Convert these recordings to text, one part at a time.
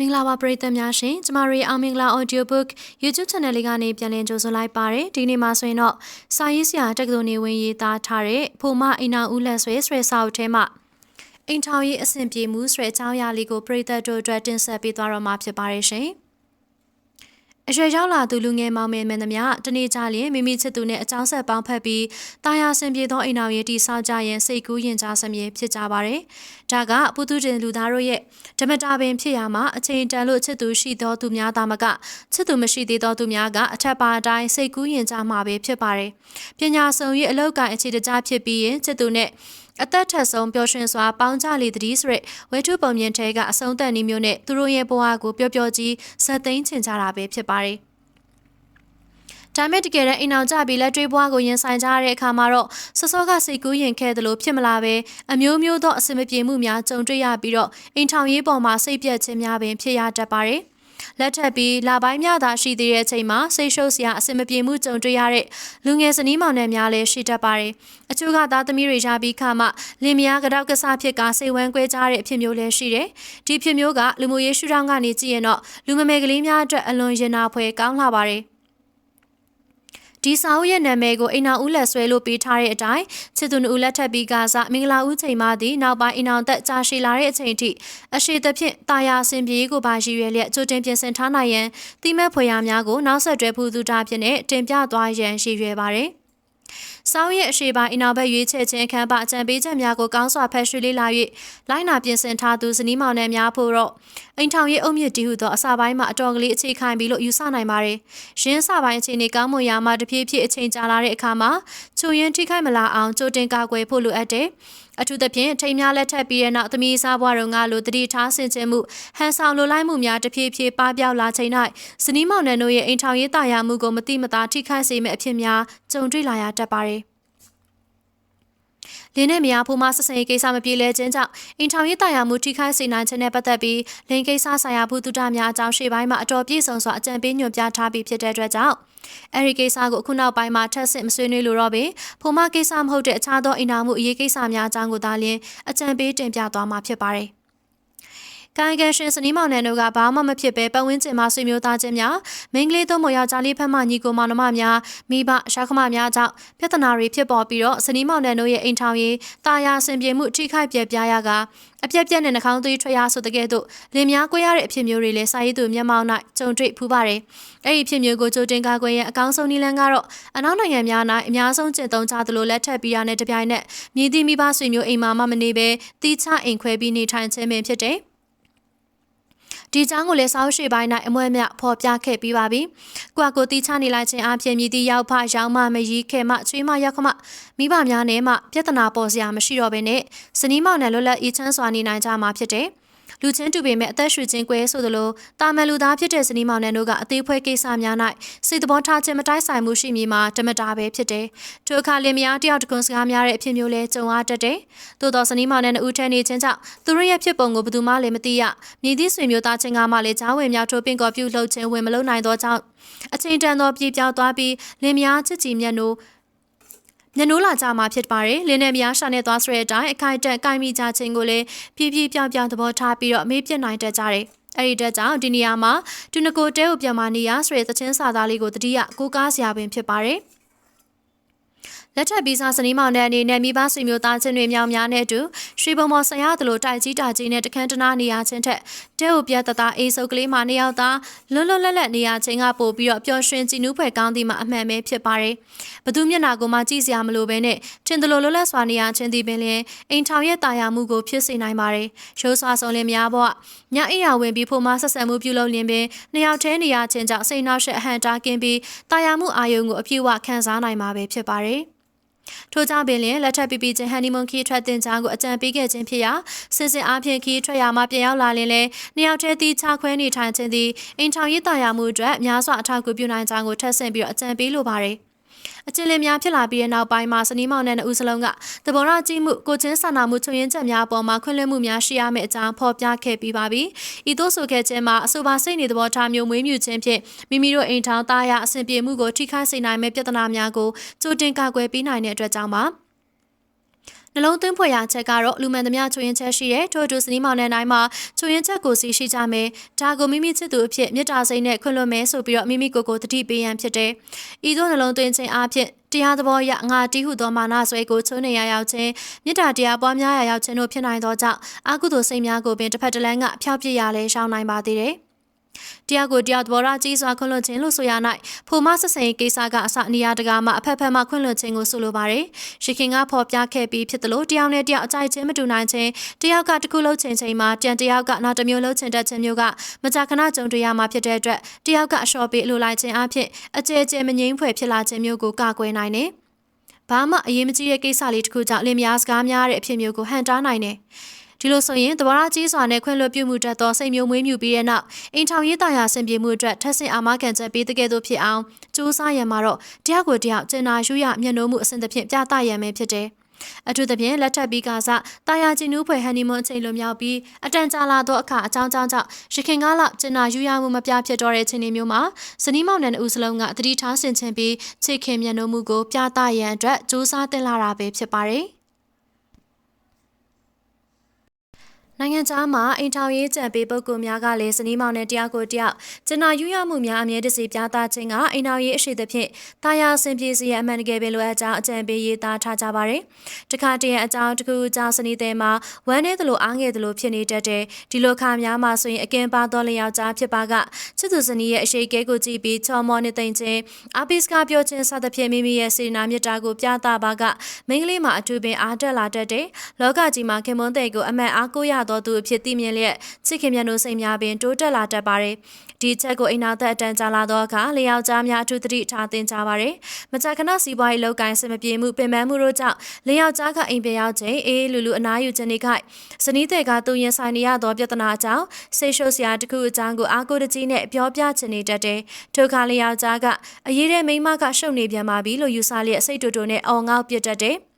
မင်္ဂလာပါပရိသတ်များရှင်ကျမတို့ရဲ့အောင်မင်္ဂလာ audiobook YouTube channel လေးကနေပြန်လည်ကြိုဆိုလိုက်ပါတယ်ဒီနေ့မှာဆိုရင်တော့စာရေးဆရာတက္ကသိုလ်နေဝင်ရေးသားထားတဲ့ဖိုမအိမ်နာဦးလက်ဆွဲဆွဲစာအုပ်ထဲမှာအိမ်ထောင်ရေးအဆင်ပြေမှုဆွဲအကြောင်းအရာလေးကိုပရိသတ်တို့အတွက်တင်ဆက်ပေးသွားတော့မှာဖြစ်ပါတယ်ရှင် အရွယ်ရောက်လာသူလူငယ်မောင်မယ်မင်းသမျှတနေ့ကြလျင်မိမိချစ်သူနဲ့အကြောင်းဆက်ပေါင်းဖက်ပြီးတာယာဆင်ပြေသောအိမ်တော်ရေးတိဆောက်ကြရင်စိတ်ကူးရင်ကြားစမြဲဖြစ်ကြပါတယ်။ဒါကပုသူတင်လူသားတို့ရဲ့ဓမ္မတာပင်ဖြစ်ရမှာအချိန်တန်လို့ချစ်သူရှိသောသူများသာမကချစ်သူမရှိသေးသောသူများကအထက်ပါအတိုင်းစိတ်ကူးရင်ကြားမှာပဲဖြစ်ပါတယ်။ပညာဆောင်ရေးအလောက်ကိုင်းအခြေတကြားဖြစ်ပြီးရင်ချစ်သူနဲ့ အသက်ထက်ဆုံးပျော်ရွှင်စွာပေါင်းကြလေတည်းဆိုရက်ဝဲထုပုံမြင်ထဲကအဆုံးသက်နည်းမျိုးနဲ့သူတို့ရဲ့ဘဝကိုပျော်ပျော်ကြီးဇက်သိမ်းချင်ကြတာပဲဖြစ်ပါတယ်။ဒါမဲ့တကယ်တမ်းအိမ်အောင်ကြပြီးလက်တွေးပွားကိုရင်ဆိုင်ကြရတဲ့အခါမှာတော့စောစောကစိတ်ကူးရင်ခဲ့တယ်လို့ဖြစ်မလာပဲအမျိုးမျိုးသောအစင်မပြေမှုများကြုံတွေ့ရပြီးတော့အိမ်ထောင်ရေးပေါ်မှာစိတ်ပြက်ခြင်းများပင်ဖြစ်ရတတ်ပါတယ် လက်ထပ်ပြီးလာပိုင်းများသာရှိသေးတဲ့အချိန်မှာစိတ်ရှုပ်စရာအဆင်မပြေမှုကြုံတွေ့ရတဲ့လူငယ်စနီးမောင်နှံများလည်းရှိတတ်ပါတယ်။အချို့ကသားသမီးတွေရပြီးခါမှလင်မယားကြောက်ကစားဖြစ်ကစိတ်ဝမ်းကွဲကြတဲ့အဖြစ်မျိုးလည်းရှိတယ်။ဒီဖြစ်မျိုးကလူမှုရေးရှုထောင့်ကနေကြည့်ရင်တော့လူငယ်ကလေးများအတွက်အလွန်ရင်နာဖွယ်ကောင်းလာပါတယ်။ ဒီစာအုပ်ရဲ့နာမည်ကိုအိမ်နာဦးလက်ဆွဲလို့ပေးထားတဲ့အတိုင်းချစ်သူနှစ်ဦးလက်ထပ်ပြီးကစားမင်္ဂလာဦးချိန်မှသည်နောက်ပိုင်းအိမ်အောင်သက်ကြာရှည်လာတဲ့အချိန်ထိအရှိသဖြင့်တာယာဆင်ပြေကိုပါရည်ရွယ်လျက်ကြိုတင်ပြင်ဆင်ထားနိုင်ရန်တိမဲ့ဖွယ်ရာများကိုနောက်ဆက်တွဲဖူးသူတာဖြစ်နေတင်ပြသွားရန်ရည်ရွယ်ပါတယ် စောင်းရဲ့အရှိပိုင်းအနောက်ဘက်ရွေးချယ်ခြင်းအခမ်းပါအကြံပေးချက်များကိုကောင်းစွာဖတ်ရှုလေ့လာ၍လိုင်းနာပြင်ဆင်ထားသူဇနီးမောင်နှံများဖို့တော့အိမ်ထောင်ရေးအုပ်မြစ်တီးဟုသောအစာပိုင်းမှာအတော်ကလေးအခြေခိုင်ပြီးလို့ယူဆနိုင်ပါတယ်။ရင်းစပိုင်းအခြေအနေကောင်းမွန်ရာမှာတဖြည်းဖြည်းအချိန်ကြာလာတဲ့အခါမှာချုံရင်ထိခိုက်မလာအောင်ကြိုတင်ကာကွယ်ဖို့လိုအပ်တယ်။ အထူးသဖြင့်ထိမ်းများလက်ထပ်ပြီးတဲ့နောက်သမီးစားဘွားတို့ကလိုတတိထားဆင်ခြင်မှုဟန်ဆောင်လိုလိုက်မှုများတဖြည်းဖြည်းပပျောက်လာချိန်၌ဇနီးမောင်နှံတို့ရဲ့အိမ်ထောင်ရေးတာယာမှုကိုမတိမတာထိခိုက်စေမယ့်အဖြစ်များကြုံတွေ့လာရတတ်ပါတယ် လင်းနဲ့မယားဖိုးမဆက်ဆံရေးကိစ္စမပြေလည်ခြင်းကြောင့်အင်ထောင်ရေးတာယာမှုထိခိုက်စေနိုင်ခြင်းနဲ့ပတ်သက်ပြီးလင်းကိစ္စဆိုင်ရာဘူးတုဒများအကြောင်းရှေ့ပိုင်းမှာအတော်ပြည့်စုံစွာအကြံပေးညွှန်ပြထားပြီးဖြစ်တဲ့အတွက်ကြောင့်အဲဒီကိစ္စကိုအခုနောက်ပိုင်းမှာထပ်ဆင့်မဆွေးနွေးလို့တော့ပင်ဖိုးမကိစ္စမဟုတ်တဲ့အခြားသောအင်တာမှုအရေးကိစ္စများအကြောင်းကိုသာလျှင်အကြံပေးတင်ပြသွားမှာဖြစ်ပါတယ် ကာယကံရှင်စနီးမောင်နှံတို့ကဘာမှမဖြစ်ပဲပတ်ဝန်းကျင်မှာဆွေမျိုးသားချင်းများမိန်းကလေးတို့မယောက်ျားလေးဖက်မှညီကိုမောင်နှမများမိဘရှာခမများကြောင့်ပြဿနာတွေဖြစ်ပေါ်ပြီးတော့စနီးမောင်နှံတို့ရဲ့အိမ်ထောင်ရေးတာယာဆင်ပြေမှုထိခိုက်ပြပြရကအပြက်ပြက်နဲ့နှာခေါင်းသွေးထွက်ရဆိုတဲ့ကဲ့သို့လင်များကွဲရတဲ့အဖြစ်မျိုးတွေလည်းစာရေးသူမျက်မှောက်၌ကြုံတွေ့ဖူးပါတယ်။အဲ့ဒီဖြစ်မျိုးကိုကြိုတင်ကာကွယ်ရန်အကောင်းဆုံးနည်းလမ်းကတော့အနောက်နိုင်ငံများ၌အများဆုံးကျင့်သုံးကြသလိုလက်ထပ်ပြီးရတဲ့တပြိုင်နက်မြည်သည့်မိဘဆွေမျိုးအိမ်မှာမှမနေဘဲတီးချအိမ်ခွဲပြီးနေထိုင်ခြင်းပင်ဖြစ်တယ်။ ဒီချောင်းကိုလည်းစောင်းရှိပိုင်း၌အမွဲမြဖော်ပြခဲ့ပြီးပါပြီ။ကိုကကိုတီးချနေလိုက်ခြင်းအပြင်မြည်သည့်ရောက်ဖရောင်းမမရီးခဲမချွေးမရောက်ခမမိဘများနဲ့မှပြဿနာပေါ်စရာမရှိတော့ဘဲနဲ့ဇနီးမောင်နဲ့လွတ်လပ်အေးချမ်းစွာနေနိုင်ကြမှာဖြစ်တယ်။ လူချင်းတူပေမဲ့အသက်ရှူခြင်းကွဲဆိုသလိုတာမန်လူသားဖြစ်တဲ့ဇနီးမောင်နှံတို့ကအသေးဖွဲကိစ္စများ၌စိတ်သဘောထားခြင်းမတိုက်ဆိုင်မှုရှိမည်မှာဓမ္မတာပဲဖြစ်တယ်။ထိုအခါလင်မယားတယောက်တကွန်စကားများတဲ့အဖြစ်မျိုးလဲကြုံရတတ်တယ်။သို့သောဇနီးမောင်နှံတို့ထဲနေခြင်းကြောင့်သူတို့ရဲ့ဖြစ်ပုံကိုဘယ်သူမှလည်းမသိရ။မြည်သည့်ဆွေမျိုးသားချင်းကမှလည်းကြားဝင်မြောက်ထိုးပင်ကော်ပြုလုပ်ခြင်းဝင်မလုပ်နိုင်သောကြောင့်အချိန်တန်သောပြေပြောက်သွားပြီးလင်မယားချစ်ကြည်မြတ်နိုး ညနိုးလာကြမှာဖြစ်ပါတယ်လင်းနဲ့မယားရှာနေသွားဆိုတဲ့အတိုင်းအခိုင်အတန့်ကိုင်းမိကြခြင်းကိုလည်းပြပြပြောင်ပြောင်သဘောထားပြီးတော့မေးပြနိုင်တတ်ကြတယ်အဲ့ဒီတက်ကြောင့်ဒီနေရာမှာတူနကိုတဲကိုပြန်မနေရဆိုတဲ့သချင်းစာသားလေးကိုတတိယကိုကားစရာပင်ဖြစ်ပါတယ် လက်ထပ်ပြီးစားစနီးမောင်တဲ့အနေနဲ့မိဘဆွေမျိုးသားချင်းတွေမြောင်များနဲ့အတူရွှေဘုံမော်ဆရာသလိုတိုက်ကြီးတာကြီးနဲ့တခန်းတနာနေရချင်းထက်တဲကိုပြတ်တသားအေးစုပ်ကလေးမှနှစ်ယောက်သားလွတ်လွတ်လပ်လပ်နေရချင်းကပို့ပြီးတော့ပျော်ရွှင်ကြည်နူးဖွယ်ကောင်းသည်မှအမှန်ပဲဖြစ်ပါတယ်။ဘသူမျက်နာကိုမှကြည့်စရာမလိုဘဲနဲ့ထင်သလိုလွတ်လပ်စွာနေရချင်းသည်ပင်လျင်အိမ်ထောင်ရဲ့တာယာမှုကိုဖြစ်စေနိုင်ပါတယ်။ရိုးစွာဆုံးလင်းများပေါ့ညအိယာဝင်ပြီးဖို့မဆက်ဆံမှုပြုလုပ်လင်းပင်နှစ်ယောက်တည်းနေရချင်းကြောင့်စိတ်နှောက်ရှက်အဟန့်တားကင်းပြီးတာယာမှုအာယုံကိုအပြည့်အဝခံစားနိုင်မှာပဲဖြစ်ပါတယ်။ ထို့ကြောင့်ပင်လျင်လက်ထပ်ပီပီချင်းဟန်နီမွန်ခီထွက်တင်ကြားကိုအကြံပေးခဲ့ခြင်းဖြစ်ရာစစ်စစ်အားဖြင့်ခီထွက်ရမှပြန်ရောက်လာလင်လဲနှစ်ယောက်တည်းသီးခြားခွဲနေထိုင်ခြင်းသည်အင်ထောင်ရေးတာယာမှုအတွက်များစွာအထောက်အကူပြုနိုင်ကြောင်းကိုထပ်ဆင့်ပြီးတော့အကြံပေးလိုပါတယ်။ အကျဉ်းလင်းများဖြစ်လာပြီးတဲ့နောက်ပိုင်းမှာစနီးမောင်နဲ့နှစ်ဦးစလုံးကသဘောထားကြီးမှုကိုချင်းစာနာမှုချုံရင်ချက်များအပေါ်မှာခွင့်လွှတ်မှုများရှိရမယ့်အကြောင်းဖော်ပြခဲ့ပြီးပါပြီ။ဤသို့ဆိုခဲ့ခြင်းမှာအဆိုပါစိတ်နေသဘောထားမျိုးမွေးမြူခြင်းဖြင့်မိမိတို့အိမ်ထောင်သားရအဆင်ပြေမှုကိုထိခိုက်စေနိုင်မယ့်ပြဿနာများကိုကြိုတင်ကာကွယ်ပေးနိုင်တဲ့အတွက်ကြောင့်ပါ နှလုံးသွင်းဖွယ်ရာချက်ကတော့လူမှန်သမျှချွေရင်ချက်ရှိတဲ့ထို့အတူစနီးမောင်နဲ့တိုင်းမှာချွေရင်ချက်ကိုစီရှိကြမယ်ဒါကိုမိမိချစ်သူအဖြစ်မေတ္တာစိတ်နဲ့ခွင့်လွှတ်မယ်ဆိုပြီးတော့မိမိကိုယ်ကိုတတိပေးရန်ဖြစ်တယ်ဤသို့နှလုံးသွင်းခြင်းအဖြစ်တရားသဘောရငါတီးဟုသောမာနဆွဲကိုချုံးနေရရောက်ခြင်းမေတ္တာတရားပွားများရရောက်ခြင်းတို့ဖြစ်နိုင်သောကြောင့်အကုသိုလ်စိတ်များကိုပင်တစ်ဖက်တစ်လမ်းကဖျောက်ပစ်ရလဲရှောင်နိုင်ပါသေးတယ် တရားကိုတရားသဘောထားကြီးစွာခွင့်လွှတ်ခြင်းလို့ဆိုရ၌ဖိုမဆက်ဆံရေးကိစ္စကအစနေရာတကာမှာအဖက်ဖက်မှခွင့်လွှတ်ခြင်းကိုဆိုလိုပါတယ်။ရှခင်ကဖော်ပြခဲ့ပြီးဖြစ်သလိုတယောက်နဲ့တယောက်အကြိုက်ခြင်းမတူနိုင်ခြင်းတယောက်ကတစ်ခုလုံးချိန်ချိန်မှာတန်တယောက်ကနောက်တစ်မျိုးလုံးချိန်တက်ခြင်းမျိုးကမကြာခဏကြုံတွေ့ရမှာဖြစ်တဲ့အတွက်တယောက်ကအလျှော့ပေးလိုလိုက်ခြင်းအဖြစ်အကျဲကျဲမငြိမ်းဖွယ်ဖြစ်လာခြင်းမျိုးကိုကာကွယ်နိုင်တယ်။ဘာမှအရေးမကြီးတဲ့ကိစ္စလေးတစ်ခုကြောင့်လင်မယားစကားများတဲ့အဖြစ်မျိုးကိုဟန်တားနိုင်တယ်။ ဒီလိုဆိုရင်တဘာရကြီးစွာနဲ့ခွင့်လွှတ်ပြုမှုတတ်သောစိတ်မျိုးမွေးမြူပြီးတဲ့နောက်အိမ်ထောင်ရေးသားရာဆင်ပြေမှုအတွက်ထပ်ဆင့်အာမခံချက်ပေးတဲ့ကဲ့သို့ဖြစ်အောင်စူးစမ်းရမှာတော့တရားကိုတရားကျင်နာယူရမျက်နှိုးမှုအစဉ်သဖြင့်ပြသရမယ်ဖြစ်တယ်အထူးသဖြင့်လက်ထပ်ပြီးကစားတာယာကျင်နူးဖွယ်ဟန်နီမွန်အချိန်လိုမြောက်ပြီးအတန်ကြာလာသောအခါအကြောင်းကြောင့်ကြောင့်ရခင်ကားလောက်ကျင်နာယူရမှုမပြဖြစ်တော့တဲ့ချိန်မျိုးမှာဇနီးမောင်နှံဦးစလုံးကတတိထားဆင်ခြင်ပြီးချစ်ခင်မျက်နှိုးမှုကိုပြသရန်အတွက်စူးစမ်းတင်လာတာပဲဖြစ်ပါတယ်။ နိုင်ငံခြားမှာအိမ်ထောင်ရေးကြံပေးပုဂ္ဂိုလ်များကလည်းစနီးမောင်နဲ့တရားကိုတရားကျနာယူရမှုများအမြဲတစေပြသခြင်းကအိမ်ထောင်ရေးအရှိသဖြင့်တာယာဆင်ပြေစီရဲ့အမှန်တကယ်ပဲလိုအပ်ကြောင်းအကြံပေးရေးသားထားကြပါတယ်။တခါတည်းအကြောင်းတစ်ခုကြောင့်စနီးတဲ့မှာဝမ်းနေသလိုအားငယ်သလိုဖြစ်နေတတ်တဲ့ဒီလိုခါများမှာဆိုရင်အကင်ပါတော်လျောက်ကြားဖြစ်ပါကချစ်သူစနီးရဲ့အရှိကဲကိုကြည့်ပြီးချော်မောနေသိမ့်ခြင်းအပိစကပြောခြင်းစသဖြင့်မိမိရဲ့စေနာမြတ်တာကိုပြသပါကမိန်းကလေးမှာအထူးပင်အားတက်လာတတ်တဲ့လောကကြီးမှာခင်မွန်းတဲ့ကိုအမှန်အားကိုးရသောသူအဖြစ်သိမြင်လျက်ချစ်ခင်မြတ်တို့စိတ်များပင်တိုးတက်လာတတ်ပါတယ်။ဒီချက်ကိုအိမ်နာသက်အတန်းကြာလာသောအခါလျောက်ကြားများအထူးသတိထားသင်ကြပါတယ်။မကြာခဏစီးပွားရေးလုပ်ကိုင်စမပြေမှုပင်ပန်းမှုတို့ကြောင့်လျောက်ကြားကအိမ်ပြန်ရောက်ချိန်အေးလူလူအနားယူခြင်းတွေခိုက်ဇနီးတဲ့ကသူရင်ဆိုင်နေရသောပြဿနာကြောင့်ဆိတ်ရှုပ်စရာတစ်ခုအကြောင်းကိုအာကိုတကြီးနဲ့ပြောပြချင်နေတတ်တယ်။ထိုခါလျောက်ကြားကအရေးတဲ့မိန်းမကရှုပ်နေပြန်ပါပြီလို့ယူဆလျက်စိတ်တူတူနဲ့အော်ငေါ့ပြတ်တတ်တယ်။